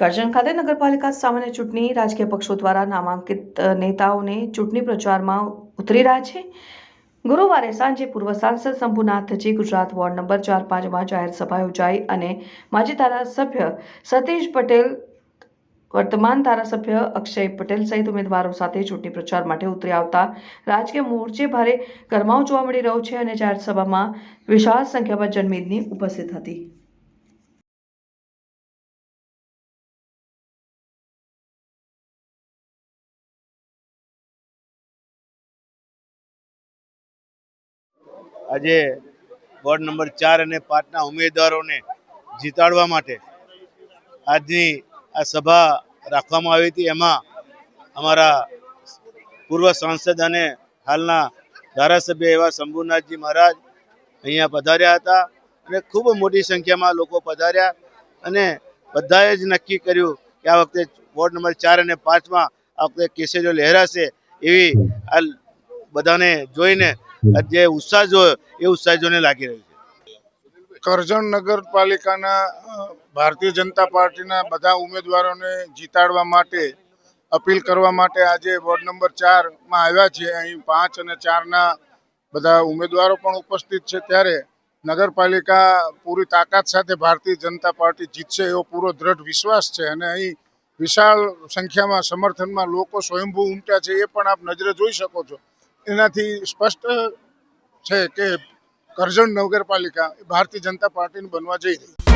કરજણ ખાતે નગરપાલિકા સામાન્ય ચૂંટણી રાજકીય પક્ષો દ્વારા નામાંકિત નેતાઓને ચૂંટણી પ્રચારમાં ઉતરી રહ્યા છે. ગુરુવારે સાંજે પૂર્વ સાંસદ શંભુનાથજી ગુજરાત વોર્ડ નંબર ચાર પાંચમાં જાહેર સભા યોજાઈ અને માજી ધારાસભ્ય સતીશ પટેલ, વર્તમાન ધારાસભ્ય અક્ષય પટેલ સહિત ઉમેદવારો સાથે ચૂંટણી પ્રચાર માટે ઉતરી આવતા રાજકીય મોરચે ભારે ગરમાવો જોવા મળી રહ્યો છે અને જાહેર સભામાં વિશાળ સંખ્યામાં જનમેદની ઉપસ્થિત હતી. આજે વોર્ડ નંબર ચાર અને પાંચના ઉમેદવારોને જીતાડવા માટે આજની આ સભા રાખવામાં આવી હતી. એમાં અમારા પૂર્વ સાંસદ અને હાલના ધારાસભ્ય એવા શંભુનાથજી મહારાજ અહીંયા પધાર્યા હતા અને ખૂબ મોટી સંખ્યામાં લોકો પધાર્યા અને બધાએ જ નક્કી કર્યું કે આ વખતે વોર્ડ નંબર ચાર અને પાંચમાં આ વખતે કેસરીઓ લહેરાશે એવી આ બધાને જોઈને જે ઉત્સાહ જોયો એ ઉત્સાહ જોને લાગી રહ્યું છે. કરજણ નગરપાલિકાના ભારતીય જનતા પાર્ટીના બધા ઉમેદવારોને જીતાડવા માટે અપીલ કરવા માટે આજે વોર્ડ નંબર ચારમાં આવ્યા છે અહીં પાંચ અને ચારના બધા ઉમેદવારો પણ ઉપસ્થિત છે. ત્યારે નગરપાલિકા પૂરી તાકાત સાથે ભારતીય જનતા પાર્ટી જીતશે એવો પૂરો દ્રઢ વિશ્વાસ છે. અને અહીં વિશાળ સંખ્યામાં સમર્થનમાં લોકો સ્વયંભૂ ઉમટ્યા છે. એ પણ આપ નજરે જોઈ શકો છો. એનાથી સ્પષ્ટ છે કે કરજણ નગરપાલિકા ભારતીય જનતા પાર્ટીની બનવા જઈ રહી છે.